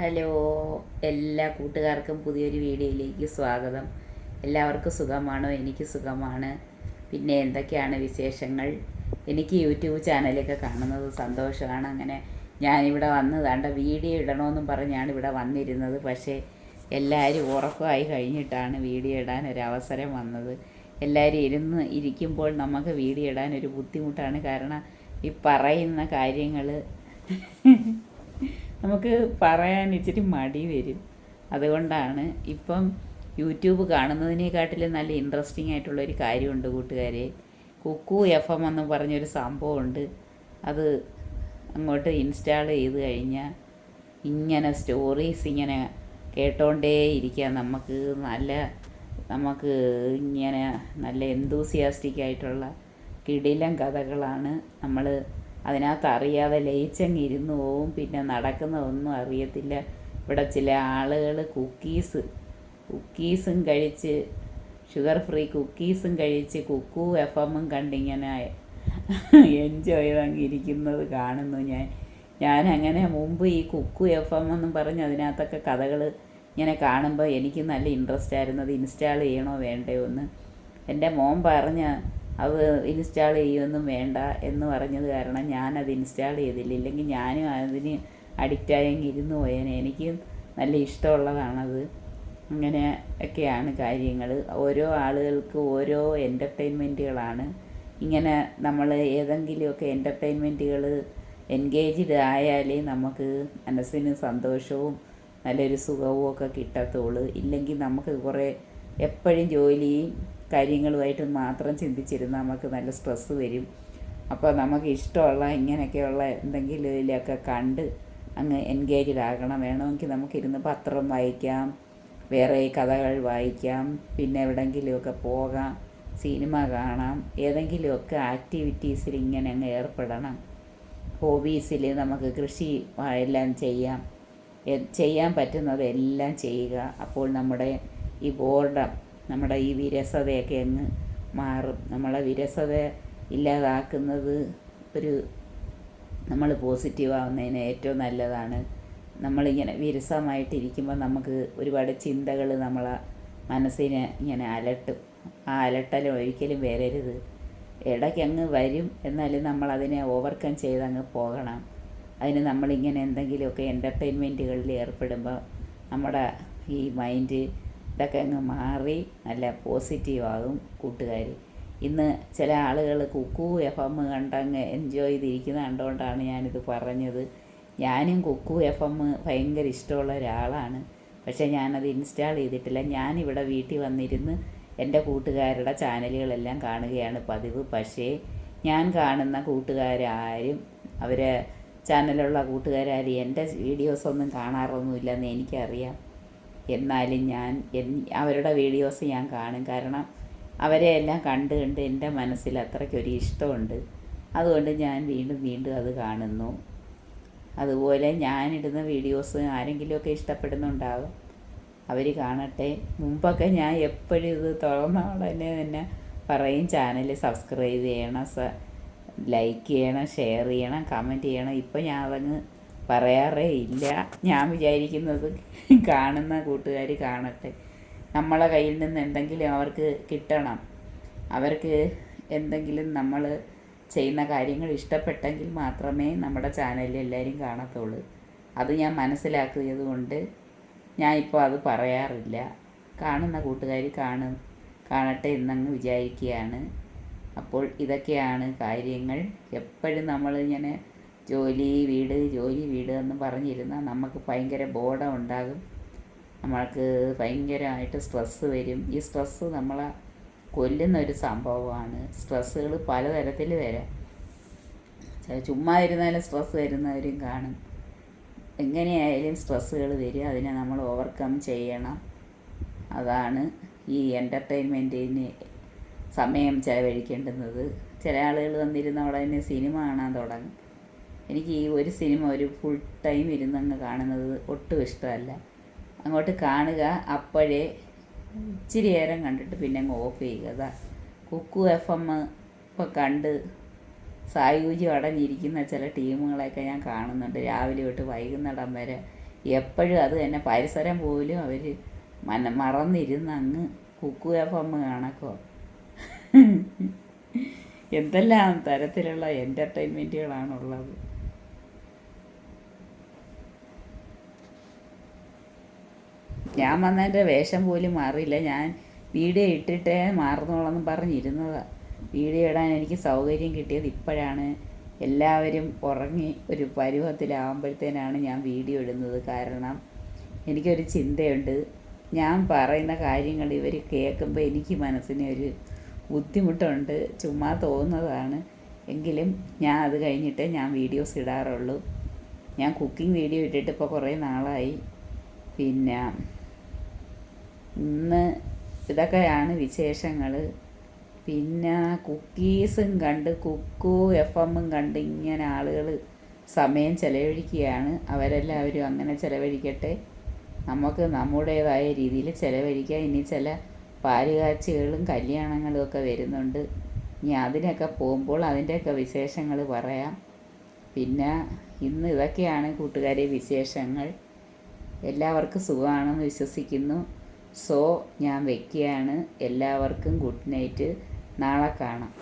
Hello എല്ലാ കൂട്ടുകാർക്കും പുതിയൊരു വീഡിയോയിലേക്ക് സ്വാഗതം. എല്ലാവർക്കും സുഖമാണോ? എനിക്ക് സുഖമാണ്. പിന്നെ എന്തൊക്കെയാണ് വിശേഷങ്ങൾ? എനിക്ക് യൂട്യൂബ് ചാനലൊക്കെ കാണുന്നത് സന്തോഷമാണ്. അങ്ങനെ ഞാനിവിടെ വന്ന് ദാണ്ട വീഡിയോ ഇടണമെന്നും പറഞ്ഞാണ് ഇവിടെ വന്നിരുന്നത്. പക്ഷേ എല്ലാവരും ഉറക്കമായി കഴിഞ്ഞിട്ടാണ് വീഡിയോ ഇടാൻ ഒരു അവസരം വന്നത്. എല്ലാവരും ഇരുന്ന് ഇരിക്കുമ്പോൾ നമുക്ക് വീഡിയോ ഇടാൻ ഒരു ബുദ്ധിമുട്ടാണ്. കാരണം ഈ പറയുന്ന കാര്യങ്ങൾ നമുക്ക് പറയാൻ ഇച്ചിരി മടി വരും. അതുകൊണ്ടാണ് ഇപ്പം യൂട്യൂബ് കാണുന്നതിനെക്കാട്ടിലും നല്ല ഇൻട്രസ്റ്റിംഗ് ആയിട്ടുള്ളൊരു കാര്യമുണ്ട് കൂട്ടുകാരെ. കുക്കു എഫ് എം എന്ന് പറഞ്ഞൊരു സംഭവമുണ്ട്. അത് അങ്ങോട്ട് ഇൻസ്റ്റാൾ ചെയ്ത് കഴിഞ്ഞാൽ ഇങ്ങനെ സ്റ്റോറീസ് ഇങ്ങനെ കേട്ടോണ്ടേ ഇരിക്കുക നമുക്ക്. നല്ല നമുക്ക് ഇങ്ങനെ നല്ല എന്തൂസിയാസ്റ്റിക് ആയിട്ടുള്ള കിടിലം കഥകളാണ് നമ്മൾ അതിനകത്ത് അറിയാതെ ലയിച്ചങ്ങ് ഇരുന്ന് പോവും. പിന്നെ നടക്കുന്നതൊന്നും അറിയത്തില്ല. ഇവിടെ ചില ആളുകൾ കുക്കീസ് കുക്കീസും കഴിച്ച് ഷുഗർ ഫ്രീ കുക്കീസും കഴിച്ച് കുക്കു എഫ് എമ്മും കണ്ടിങ്ങനെ എൻജോയ് ചെയ്തങ്ങ് കാണുന്നു ഞാൻ. ഞാൻ അങ്ങനെ മുമ്പ് ഈ കുക്കു എഫ് എം എന്നും പറഞ്ഞ് അതിനകത്തൊക്കെ കഥകൾ ഇങ്ങനെ കാണുമ്പോൾ എനിക്ക് നല്ല ഇൻട്രസ്റ്റ് ആയിരുന്നത് ഇൻസ്റ്റാൾ ചെയ്യണോ വേണ്ടയോ എന്ന്. എന്റെ മോൻ പറഞ്ഞ അത് ഇൻസ്റ്റാൾ ചെയ്യുമൊന്നും വേണ്ട എന്ന് പറഞ്ഞത് കാരണം ഞാനത് ഇൻസ്റ്റാൾ ചെയ്തില്ല. ഇല്ലെങ്കിൽ ഞാനും അതിന് അഡിക്റ്റായെങ്കിൽ ഇരുന്ന് പോയേനെ. എനിക്ക് നല്ല ഇഷ്ടമുള്ളതാണത്. അങ്ങനെ ഒക്കെയാണ് കാര്യങ്ങൾ ഓരോ ആളുകൾക്ക് ഓരോ എന്റർടൈൻമെന്റുകളാണ് ഇങ്ങനെ നമ്മൾ ഏതെങ്കിലുമൊക്കെ എന്റർടൈൻമെന്റുകൾ എൻഗേജ്ഡ് ആയാലേ നമുക്ക് മനസ്സിന് സന്തോഷവും നല്ലൊരു സുഖവും ഒക്കെ കിട്ടത്തുള്ളൂ. ഇല്ലെങ്കിൽ നമുക്ക് കുറേ എപ്പോഴും ജോലിയും കാര്യങ്ങളുമായിട്ട് മാത്രം ചിന്തിച്ചിരുന്നാൽ നമുക്ക് നല്ല സ്ട്രെസ്സ് വരും. അപ്പോൾ നമുക്ക് ഇഷ്ടമുള്ള ഇങ്ങനെയൊക്കെയുള്ള എന്തെങ്കിലും ഇതിലൊക്കെ കണ്ട് അങ്ങ് എൻഗേജ്ഡ് ആകണം വേണമെങ്കിൽ നമുക്കിരുന്ന് പത്രം വായിക്കാം വേറെ കഥകൾ വായിക്കാം പിന്നെ എവിടെയെങ്കിലുമൊക്കെ പോകാം സിനിമ കാണാം ഏതെങ്കിലുമൊക്കെ ആക്ടിവിറ്റീസിൽ ഇങ്ങനെ അങ്ങ് ഏർപ്പെടണം. ഹോബീസിൽ നമുക്ക് കൃഷി എല്ലാം ചെയ്യാം. ചെയ്യാൻ പറ്റുന്നത് എല്ലാം ചെയ്യുക. അപ്പോൾ നമ്മുടെ ഈ ബോർഡം നമ്മുടെ ഈ വിരസതയൊക്കെ അങ്ങ് മാറും. നമ്മളെ വിരസത ഇല്ലാതാക്കുന്നത് ഒരു നമ്മൾ പോസിറ്റീവ് ആവുന്നതിന് ഏറ്റവും നല്ലതാണ്. നമ്മളിങ്ങനെ വിരസമായിട്ടിരിക്കുമ്പോൾ നമുക്ക് ഒരുപാട് ചിന്തകൾ നമ്മളെ മനസ്സിനെ ഇങ്ങനെ അലട്ടും. ആ അലട്ടലും ഒരിക്കലും വരരുത്. ഇടയ്ക്ക് അങ്ങ് വരും. എന്നാലും നമ്മളതിനെ ഓവർകം ചെയ്തങ്ങ് പോകണം. അതിന് നമ്മളിങ്ങനെ എന്തെങ്കിലുമൊക്കെ എന്റർടൈൻമെന്റുകളിൽ ഏർപ്പെടുമ്പോൾ നമ്മുടെ ഈ മൈൻഡ് ഇതൊക്കെ അങ്ങ് മാറി നല്ല പോസിറ്റീവാകും കൂട്ടുകാർ ഇന്ന് ചില ആളുകൾ കുക്കു എഫ് എം കണ്ടങ്ങ് എൻജോയ് ചെയ്തിരിക്കുന്ന കണ്ടുകൊണ്ടാണ് ഞാനിത് പറഞ്ഞത്. ഞാനും കുക്കു എഫ് എം ഭയങ്കര ഇഷ്ടമുള്ള ഒരാളാണ്. പക്ഷേ ഞാനത് ഇൻസ്റ്റാൾ ചെയ്തിട്ടില്ല. ഞാനിവിടെ വീട്ടിൽ വന്നിരുന്ന് എന്റെ കൂട്ടുകാരുടെ ചാനലുകളെല്ലാം കാണുകയാണ് പതിവ്. പക്ഷേ ഞാൻ കാണുന്ന കൂട്ടുകാരാരും അവരെ ചാനലുള്ള കൂട്ടുകാരും എന്റെ വീഡിയോസൊന്നും കാണാറൊന്നുമില്ലെന്ന് എനിക്കറിയാം. എന്നാലും ഞാൻ അവരുടെ വീഡിയോസ് ഞാൻ കാണും. കാരണം അവരെ എല്ലാം കണ്ട് കണ്ട് എന്റെ മനസ്സിൽ അത്രയ്ക്കൊരു ഇഷ്ടമുണ്ട്. അതുകൊണ്ട് ഞാൻ വീണ്ടും വീണ്ടും അത് കാണുന്നു. അതുപോലെ ഞാനിടുന്ന വീഡിയോസ് ആരെങ്കിലുമൊക്കെ ഇഷ്ടപ്പെടുന്നുണ്ടാകും അവർ കാണട്ടെ. മുമ്പൊക്കെ ഞാൻ എപ്പോഴും ഇത് തുറന്ന ഉടനെ തന്നെ പറയും. ചാനൽ സബ്സ്ക്രൈബ് ചെയ്യണം ലൈക്ക് ചെയ്യണം ഷെയർ ചെയ്യണം കമന്റ് ചെയ്യണം. ഇപ്പോൾ ഞാൻ അതങ്ങ് പറയാറേ ഇല്ല. ഞാൻ വിചാരിക്കുന്നത് കാണുന്ന കൂട്ടുകാർ കാണട്ടെ. നമ്മളെ കയ്യിൽ നിന്ന് എന്തെങ്കിലും അവർക്ക് കിട്ടണം. അവർക്ക് എന്തെങ്കിലും നമ്മൾ ചെയ്യുന്ന കാര്യങ്ങൾ ഇഷ്ടപ്പെട്ടെങ്കിൽ മാത്രമേ നമ്മുടെ ചാനലിൽ എല്ലാവരും കാണത്തുള്ളൂ. അത് ഞാൻ മനസ്സിലാക്കിയത് കൊണ്ട് ഞാൻ ഇപ്പോൾ അത് പറയാറില്ല. കാണുന്ന കൂട്ടുകാർ കാണും. കാണട്ടെ എന്നങ്ങ് വിചാരിക്കുകയാണ്. അപ്പോൾ ഇതൊക്കെയാണ് കാര്യങ്ങൾ. എപ്പോഴും നമ്മളിങ്ങനെ ജോലി വീട് ജോലി വീട് എന്ന് പറഞ്ഞിരുന്നാൽ നമുക്ക് ഭയങ്കര ബോധം ഉണ്ടാകും. നമ്മൾക്ക് ഭയങ്കരമായിട്ട് സ്ട്രെസ്സ് വരും. ഈ സ്ട്രെസ്സ് നമ്മളെ കൊല്ലുന്ന ഒരു സംഭവമാണ്. സ്ട്രെസ്സുകൾ പലതരത്തിൽ വരാം. ചുമ്മാ ഇരുന്നാലും സ്ട്രെസ്സ് വരുന്നവരും കാണും. എങ്ങനെയായാലും സ്ട്രെസ്സുകൾ വരും. അതിനെ നമ്മൾ ഓവർകം ചെയ്യണം. അതാണ് ഈ എന്റർടൈൻമെന്റിന് സമയം ചിലവഴിക്കേണ്ടുന്നത്. ചില ആളുകൾ വന്നിരുന്ന തന്നെ സിനിമ കാണാൻ തുടങ്ങും. എനിക്ക് ഈ ഒരു സിനിമ ഒരു ഫുൾ ടൈം ഇരുന്നങ്ങ് കാണുന്നത് ഒട്ടും ഇഷ്ടമല്ല. അങ്ങോട്ട് കാണുക അപ്പോഴേ ഇച്ചിരി നേരം കണ്ടിട്ട് പിന്നെ അങ്ങ് ഓഫ് ചെയ്യുക. അതാ കുക്കു എഫ് എം ഇപ്പോൾ കണ്ട് സായുജ്യം അടഞ്ഞിരിക്കുന്ന ചില ടീമുകളെയൊക്കെ ഞാൻ കാണുന്നുണ്ട്. രാവിലെ തൊട്ട് വൈകുന്നിടം വരെ എപ്പോഴും അത് തന്നെ. പരിസരം പോലും അവർ മന മറന്നിരുന്ന് അങ്ങ് കുക്കു എഫ് എം കണക്കോ എന്തെല്ലാം തരത്തിലുള്ള എന്റർടൈൻമെന്റുകളാണുള്ളത് ഞാൻ വന്നതിന്റെ വേഷം പോലും മാറിയില്ല. ഞാൻ വീഡിയോ ഇട്ടിട്ടേ മാറുന്നോളെന്ന് പറഞ്ഞിരുന്നതാണ് വീഡിയോ ഇടാൻ എനിക്ക് സൗകര്യം കിട്ടിയത് ഇപ്പോഴാണ്. എല്ലാവരും ഉറങ്ങി ഒരു പരുവത്തിലാവുമ്പോഴത്തേനാണ് ഞാൻ വീഡിയോ ഇടുന്നത്. കാരണം എനിക്കൊരു ചിന്തയുണ്ട്. ഞാൻ പറയുന്ന കാര്യങ്ങൾ ഇവർ കേൾക്കുമ്പോൾ എനിക്ക് മനസ്സിന് ഒരു ബുദ്ധിമുട്ടുണ്ട്. ചുമ്മാ തോന്നുന്നതാണ്. എങ്കിലും ഞാൻ അത് കഴിഞ്ഞിട്ടേ ഞാൻ വീഡിയോസ് ഇടാറുള്ളൂ. ഞാൻ കുക്കിംഗ് വീഡിയോ ഇട്ടിട്ട് ഇപ്പോൾ കുറേ നാളായി. പിന്നെ ഇന്ന് ഇതൊക്കെയാണ് വിശേഷങ്ങൾ പിന്നെ കുക്കീസും കണ്ട് കുക്കു എഫ് എമ്മും കണ്ട് ഇങ്ങനെ ആളുകൾ സമയം ചെലവഴിക്കുകയാണ്. അവരെല്ലാവരും അങ്ങനെ ചെലവഴിക്കട്ടെ. നമുക്ക് നമ്മുടേതായ രീതിയിൽ ചിലവഴിക്കാം. ഇനി ചില പാലുകാഴ്ചകളും കല്യാണങ്ങളും ഒക്കെ വരുന്നുണ്ട്. ഇനി അതിനൊക്കെ പോകുമ്പോൾ അതിന്റെയൊക്കെ വിശേഷങ്ങൾ പറയാം. പിന്നെ ഇന്ന് ഇതൊക്കെയാണ് കൂട്ടുകാരെ വിശേഷങ്ങൾ. എല്ലാവർക്കും സുഖമാണെന്ന് വിശ്വസിക്കുന്നു. സോ ഞാൻ വെക്കുകയാണ്. എല്ലാവർക്കും ഗുഡ് നൈറ്റ്. നാളെ കാണാം.